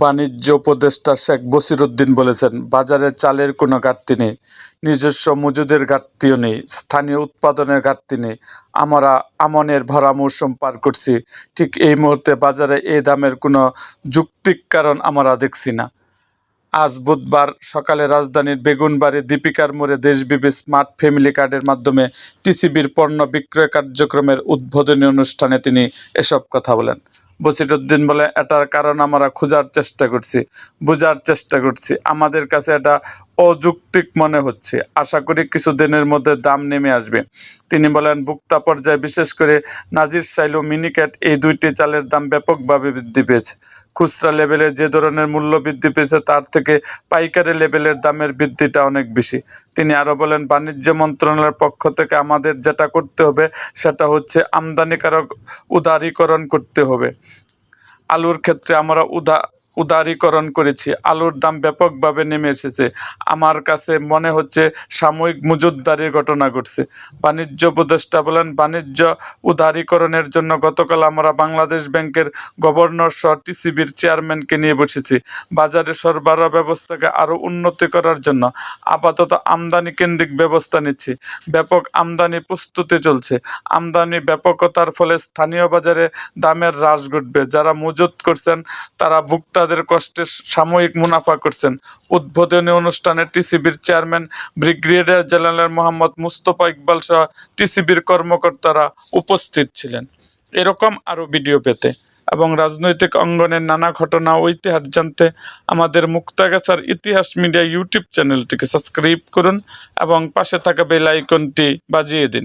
বাণিজ্য উপদেষ্টা শেখ বছিরউদ্দিন বলেছেন, বাজারে চালের কোনো ঘাটতি নেই, নিজস্ব মজুদের ঘাটতিও নেই, স্থানীয় উৎপাদনের ঘাটতি নেই। আমরা আমনের ভরা মৌসুম পার করছি। ঠিক এই মুহূর্তে বাজারে এ দামের কোনো যুক্তিক কারণ আমরা দেখছি না। আজ বুধবার সকালে রাজধানীর বেগুনবাড়ী দীপিকার মোড়ে দেশব্যাপী স্মার্ট ফ্যামিলি কার্ডের মাধ্যমে টিসিবির পণ্য বিক্রয় কার্যক্রমের উদ্বোধনী অনুষ্ঠানে তিনি এসব কথা বলেন। বছিরউদ্দিন বলে এটার কারণ আমরা খোঁজার চেষ্টা করছি, বোঝার চেষ্টা করছি। আমাদের কাছে এটা অযৌক্তিক মনে হচ্ছে। আশা করি কিছুদিনের মধ্যে দাম নেমে আসবে। তিনি বলেন, ভোক্তা পর্যায়ে বিশেষ করে নাজিরশাইল ও মিনিকেট এই দুইটি চালের দাম ব্যাপকভাবে বৃদ্ধি পেয়েছে। খুচরা লেভেলে যে ধরনের মূল্য বৃদ্ধি পেয়েছে তার থেকে পাইকারি লেভেলের দামের বৃদ্ধিটা অনেক বেশি। তিনি আরও বলেন, বাণিজ্য মন্ত্রণালয়ের পক্ষ থেকে আমাদের যেটা করতে হবে সেটা হচ্ছে আমদানিকারক উদারীকরণ করতে হবে। আলুর ক্ষেত্রে আমরা উদা উদারীকরণ করেছি। আলুর দাম ব্যাপকভাবে নেমে এসেছে। আমার কাছে মনে হচ্ছে সাময়িক মজুতদারির ঘটনা ঘটছে। বাণিজ্য উপদেষ্টা বলেন, বাণিজ্য উদারীকরণের জন্য গতকাল আমরা বাংলাদেশ ব্যাংকের গভর্নরসহ টিসিবির চেয়ারম্যানকে নিয়ে বসেছি। বাজারে সরবরাহ ব্যবস্থাকে আরও উন্নতি করার জন্য আপাতত আমদানিকেন্দ্রিক ব্যবস্থা নিচ্ছি। ব্যাপক আমদানি প্রস্তুতি চলছে। আমদানি ব্যাপকতার ফলে স্থানীয় বাজারে দামের হ্রাস ঘটবে। যারা মজুত করছেন তাঁরা ভোক্তাদের কষ্টে সাময়িক মুনাফা করছেন। উদ্বোধনী অনুষ্ঠানে টিসিবির chairman, brigadier general Mohammad Mustafa ইকবালসহ টিসিবির কর্মকর্তারা উপস্থিত ছিলেন। এরকম আরও ভিডিও পেতে এবং রাজনৈতিক অঙ্গনের নানা ঘটনা ও ইতিহাস জানতে আমাদের মুক্তাগাছার ইতিহাস মিডিয়া ইউটিউব চ্যানেলটিকে সাবস্ক্রাইব করুন এবং পাশে থাকা বেল আইকনটি বাজিয়ে দিন।